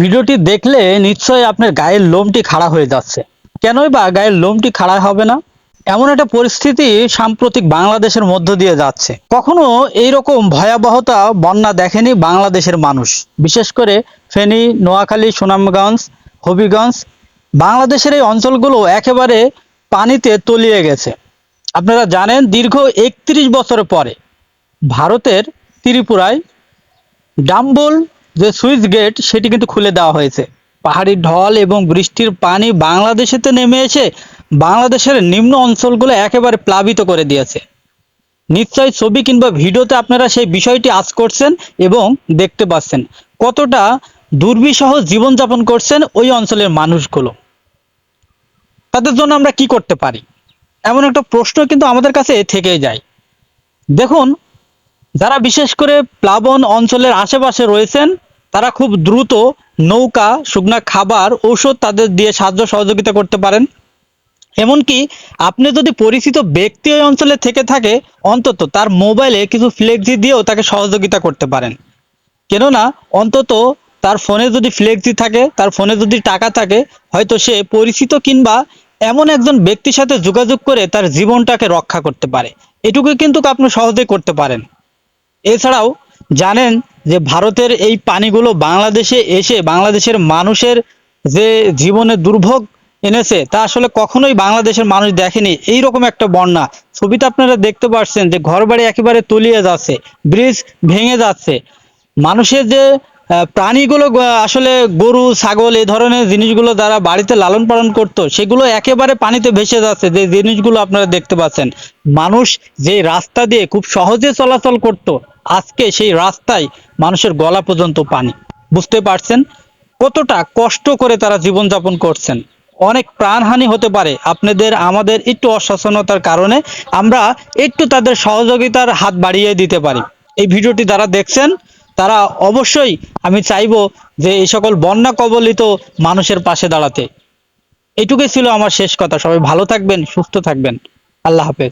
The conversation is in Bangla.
ভিডিওটি দেখলে নিশ্চয়ই আপনার গায়ের লোমটি খাড়া হয়ে যাচ্ছে। কেনই বা গায়ের লোমটি খাড়া হবে না? এমন একটা পরিস্থিতি সাম্প্রতিক বাংলাদেশের মধ্য দিয়ে যাচ্ছে। কখনো এইরকম ভয়াবহতা বন্যা দেখেনি বাংলাদেশের মানুষ। বিশেষ করে ফেনী, নোয়াখালী, সুনামগঞ্জ, হবিগঞ্জ। বাংলাদেশের এই অঞ্চলগুলো একেবারে পানিতে তলিয়ে গেছে। আপনারা জানেন দীর্ঘ একত্রিশ বছর পরে ভারতের ত্রিপুরায় ডাম্বল যে সুইচ গেট, সেটি কিন্তু খুলে দেওয়া হয়েছে। পাহাড়ি ঢল এবং বৃষ্টির পানি বাংলাদেশেতে নেমে এসে বাংলাদেশের নিম্ন অঞ্চলগুলো একেবারে প্লাবিত করে দিয়েছে। নিশ্চয় ছবি কিংবা ভিডিওতে আপনারা সেই বিষয়টি আজ করছেন এবং দেখতে পাচ্ছেন কতটা দুর্বিষহ জীবনযাপন করছেন ওই অঞ্চলের মানুষগুলো। তাদের জন্য আমরা কি করতে পারি? এমন একটা প্রশ্ন কিন্তু আমাদের কাছে থেকেই যায়। দেখুন, যারা বিশেষ করে প্লাবন অঞ্চলের আশেপাশে রয়েছেন তারা খুব দ্রুত নৌকা, শুকনা খাবার, ঔষধ তাদের দিয়ে সাহায্য সহযোগিতা করতে পারেন। এমনকি আপনি যদি পরিচিত ব্যক্তি ওই অঞ্চলে থেকে থাকে, অন্তত তার মোবাইলে কিছু ফ্লেক্সি দিয়েও তাকে সহযোগিতা করতে পারেন। কেননা অন্তত তার ফোনে যদি ফ্লেক্সি থাকে, তার ফোনে যদি টাকা থাকে, হয়তো সে পরিচিত কিংবা এমন একজন ব্যক্তির সাথে যোগাযোগ করে তার জীবনটাকে রক্ষা করতে পারে। এটুকু কিন্তু আপনি সহজে করতে পারেন। এছাড়াও জানেন যে ভারতের এই পানিগুলো বাংলাদেশে এসে বাংলাদেশের মানুষের যে জীবনে দুর্ভোগ এনেছে, তা আসলে কখনোই বাংলাদেশের মানুষ দেখেনি। এই রকম একটা বন্যা। ছবিতে আপনারা দেখতে পাচ্ছেন যে ঘরবাড়ি একেবারে তলিয়ে যাচ্ছে, ব্রিজ ভেঙে যাচ্ছে। মানুষের যে প্রাণীগুলো আসলে গরু, ছাগল, এই ধরনের জিনিসগুলো যারা বাড়িতে লালন পালন করত, সেগুলো একেবারে পানিতে ভেসে যাচ্ছে, যে জিনিসগুলো আপনারা দেখতে পাচ্ছেন। মানুষ যে রাস্তা দিয়ে খুব সহজে চলাচল করত, আজকে সেই রাস্তায় মানুষের গলা পর্যন্ত পানি। বুঝতে পারছেন? কতটা কষ্ট করে তারা জীবনযাপন করছেন। অনেক প্রাণহানি হতে পারে। আপনাদের, আমাদের একটু অসচেতনতার কারণে আমরা একটু তাদের সহযোগিতার হাত বাড়িয়ে দিতে পারি। এই ভিডিওটি যারা দেখছেন তারা অবশ্যই আমি চাইব যে এই সকল বন্যা কবলিত মানুষের পাশে দাঁড়াতে। এটুকুই ছিল আমার শেষ কথা। সবাই ভালো থাকবেন, সুস্থ থাকবেন। আল্লাহ হাফেজ।